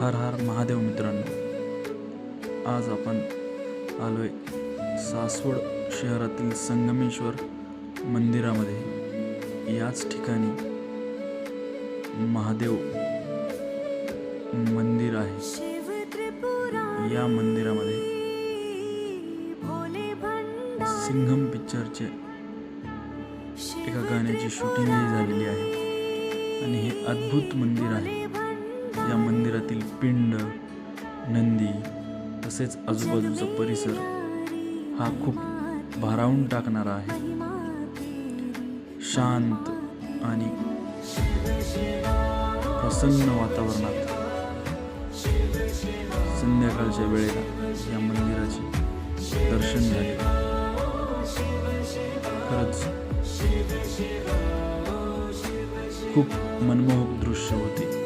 हर हर महादेव मित्रांनो आज आपण आलोय सासवड शहरातील संगमेश्वर मंदिरामध्ये. याच ठिकाणी महादेव मंदिर आहे. या मंदिरामध्ये सिंघम पिक्चरचे एका गाण्याची शूटिंगही झालेली आहे. आणि हे अद्भुत मंदिर आहे. या मंदिरातील पिंड नंदी तसेच आजूबाजूचा परिसर हा खूप भारावून टाकणारा आहे. शांत आणि प्रसन्न वातावरणात संध्याकाळच्या वेळेला या मंदिराचे दर्शन झाले. खरंच खूप मनमोहक दृश्य होते.